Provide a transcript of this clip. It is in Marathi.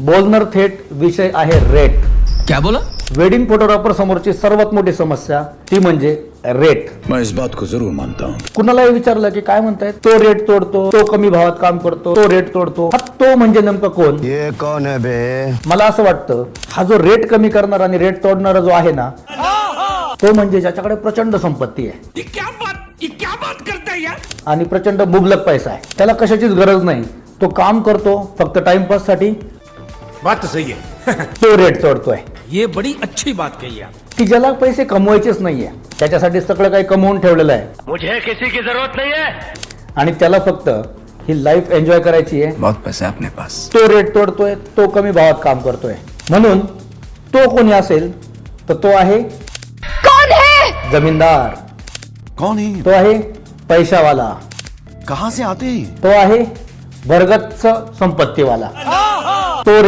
बोलणार थेट विषय आहे रेट. क्या बोला? वेडिंग फोटोग्राफर समोरची सर्वात मोठी समस्या ती म्हणजे रेट. मैं इस बात को जरूर मानता हूँ। कुणालाही विचारलं की काय म्हणतायत? तो रेट तोडतो तो कमी भावात काम करतो तो रेट तोडतो. हा तो म्हणजे नेमकं कोण? ये कौन है बे? मला असं वाटतं हा जो रेट कमी करणारा आणि रेट तोडणारा जो आहे ना तो म्हणजे ज्याच्याकडे प्रचंड संपत्ती आहे. ये क्या बात ये क्या बात करता है यार? आणि प्रचंड मुबलक पैसा आहे. त्याला कशाचीच गरज नाही. तो काम करतो फक्त टाइमपाससाठी बात तो सही है। तो रेट तोडतोय ये बड़ी अच्छी बात कही आप की ज्याला पैसे कमवायचेच नाहीये। त्याच्यासाठी सगळं काही कमवून ठेवलेलं आहे। मुझे किसी की जरूरत नहीं है। आणि त्याला फक्त ही लाईफ एन्जॉय करायची आहे। बहुत पैसा अपने पास। तो रेट तोडतोय तो कमी भावात काम करतोय। म्हणून तो कोणी असेल तर तो आहे कौन है? जमीनदार। कौन है? तो आहे पैशावाला। कहाँ से आते हैं? तो आहे भरगच्च संपत्तीवाला। तो